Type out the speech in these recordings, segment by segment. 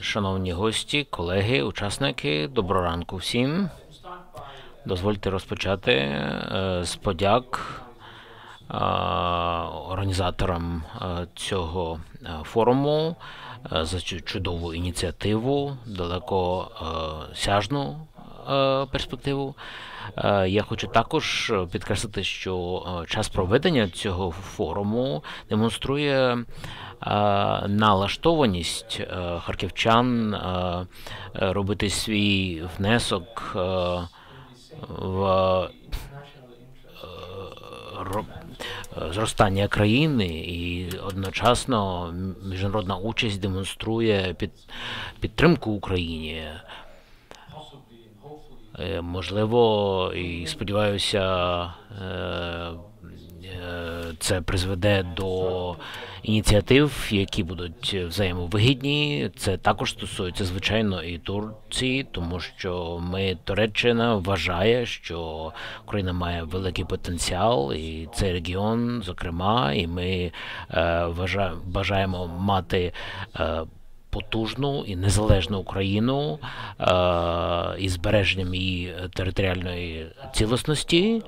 Шановні гості, колеги, учасники, доброго ранку всім. Дозвольте розпочати е, з подяк е, організаторам е, цього форуму за цю чудову ініціативу, далеко сяжну перспективу. Е, Я хочу також підкреслити, що е, час проведення цього форуму демонструє е, налаштованість е, харківчан е, е, робити свій внесок е, в е, е, зростання країни і одночасно міжнародна участь демонструє під, підтримку Україні. Е, Можливо, і сподіваюся, е, е, це призведе до ініціатив, які будуть взаємовигідні. Це також стосується звичайно і Турції, тому що ми Туреччина вважає, що Україна має великий потенціал, і цей регіон, зокрема, і ми е, вважа- бажаємо мати. Е, потужну і незалежну Україну е, із збереженням її територіальної цілісності,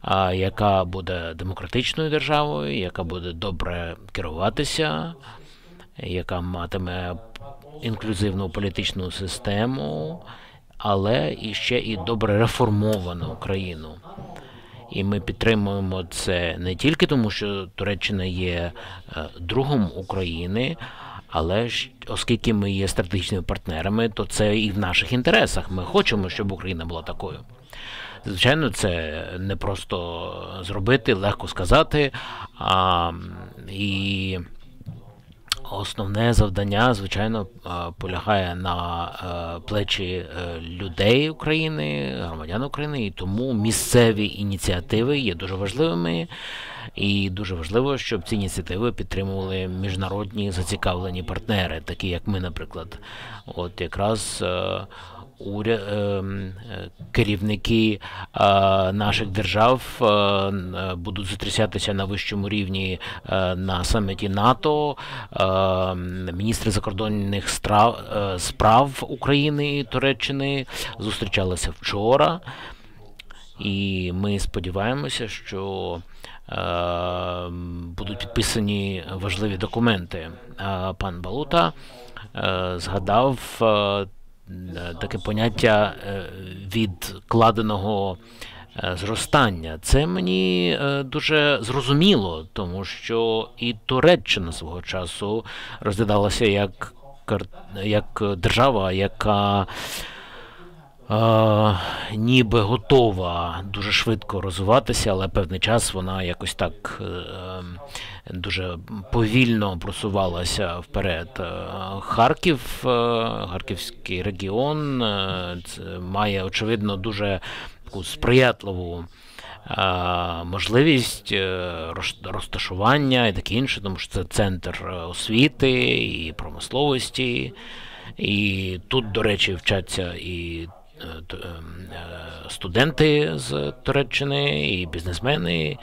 а, яка буде демократичною державою, яка буде добре керуватися, яка матиме інклюзивну політичну систему, але і ще і добре реформовану країну. І ми підтримуємо це не тільки тому, що Туреччина є е, другом України, але ж оскільки ми є стратегічними партнерами, то це і в наших інтересах. Ми хочемо, щоб Україна була такою. Звичайно, це не просто зробити, легко сказати. А, і основне завдання, звичайно, е, полягає на е, плечі е, людей України, громадян України, і тому місцеві ініціативи є дуже важливими. І дуже важливо, щоб ці ініціативи підтримували міжнародні зацікавлені партнери, такі як ми, наприклад. От якраз е, уряд, е, керівники е, наших держав е, будуть зустрічатися на вищому рівні на саміті НАТО. Міністри закордонних страв, справ України і Туреччини зустрічалися вчора. І ми сподіваємося, що е, будуть підписані важливі документи. Пан Балута е, згадав таке поняття е, відкладеного е, зростання. Це мені е, дуже зрозуміло, тому що і Туреччина свого часу розглядалася як, як держава, яка е, ніби готова дуже швидко розвиватися, але певний час вона якось так е, дуже повільно просувалася вперед. Е, Харків, е, Харківський регіон має очевидно дуже таку сприятливу. Можливість розташування і таке інше, тому що це центр освіти і промисловості, і тут, до речі, вчаться і ем, студенти з Туреччини, і бізнесмени.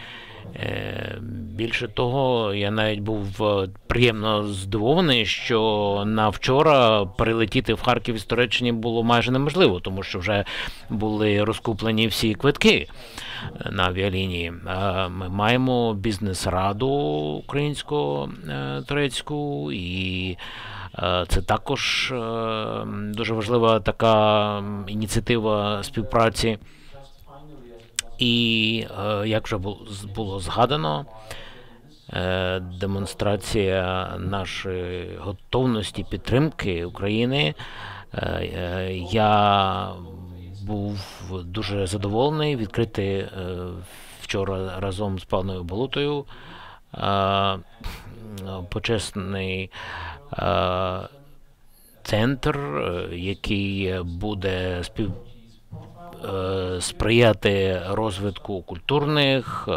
Е, Більше того, я навіть був е, приємно здивований, що на вчора перелетіти в Харків з Туреччини було майже неможливо, тому що вже були розкуплені всі квитки е, на авіалінії. Е, Ми маємо бізнес-раду українсько-турецьку і Е, Це також е, дуже важлива така ініціатива співпраці. І е, як вже бу- було згадано, е, демонстрація нашої готовності підтримки України. Е, е, Я був дуже задоволений відкрити е, вчора разом з паною Болотою е, почесний центр, е, який буде спів е, сприяти розвитку культурних, е,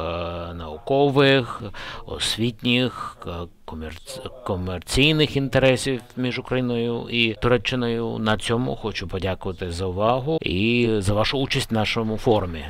наукових, освітніх, е, комерц- комерційних інтересів між Україною і Туреччиною. На цьому хочу подякувати за увагу і за вашу участь в нашому форумі.